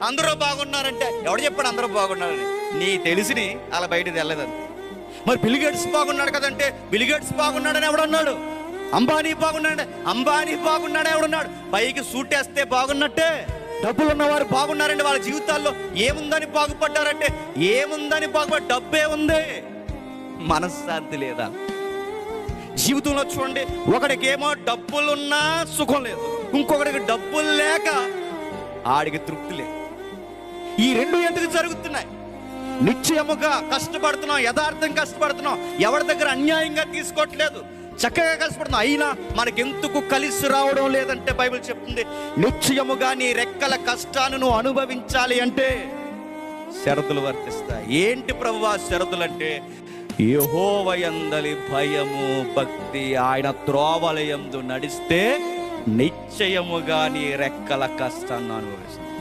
అందరూ బాగున్నారంటే ఎవడు చెప్పాడు అందరూ బాగున్నారని? నీ తెలిసిని అలా బయట వెళ్ళదండి మరి బిలిగేట్స్ బాగున్నాడు కదంటే బిలిగేట్స్ బాగున్నాడని ఎవడన్నాడు అంబానీ బాగున్నాడు అంబానీ బాగున్నాడు ఎవడున్నాడు పైకి సూటేస్తే బాగున్నట్టే. డబ్బులు ఉన్నవారు బాగున్నారండి వాళ్ళ జీవితాల్లో ఏముందని బాగుపడ్డారంటే ఏముందని బాగుపడి డబ్బే ఉంది. మనశ్శాంతి లేదా? జీవితంలో చూడండి ఒకడికేమో డబ్బులున్నా సుఖం లేదు. ఇంకొకడికి డబ్బులు లేక ఆడికి తృప్తి లేదు. ఈ రెండు ఎందుకు జరుగుతున్నాయి? నిశ్చయముగా కష్టపడుతున్నాం యథార్థం కష్టపడుతున్నాం. ఎవరి దగ్గర అన్యాయంగా తీసుకోవట్లేదు? చక్కగా కష్టపడుతున్నాం. అయినా మనకెందుకు కలిసి రావడం లేదంటే బైబిల్ చెప్తుంది నిశ్చయముగా నీ రెక్కల కష్టాన్ని నువ్వు అనుభవించాలి అంటే షరతులు వర్తిస్తాయి. ఏంటి ప్రభు ఆ షరతులు అంటే యహోవయందలి భయము భక్తి. ఆయన త్రోవలయందు నడిస్తే నిశ్చయముగా నీ రెక్కల కష్టాన్ని అనుభవిస్తుంది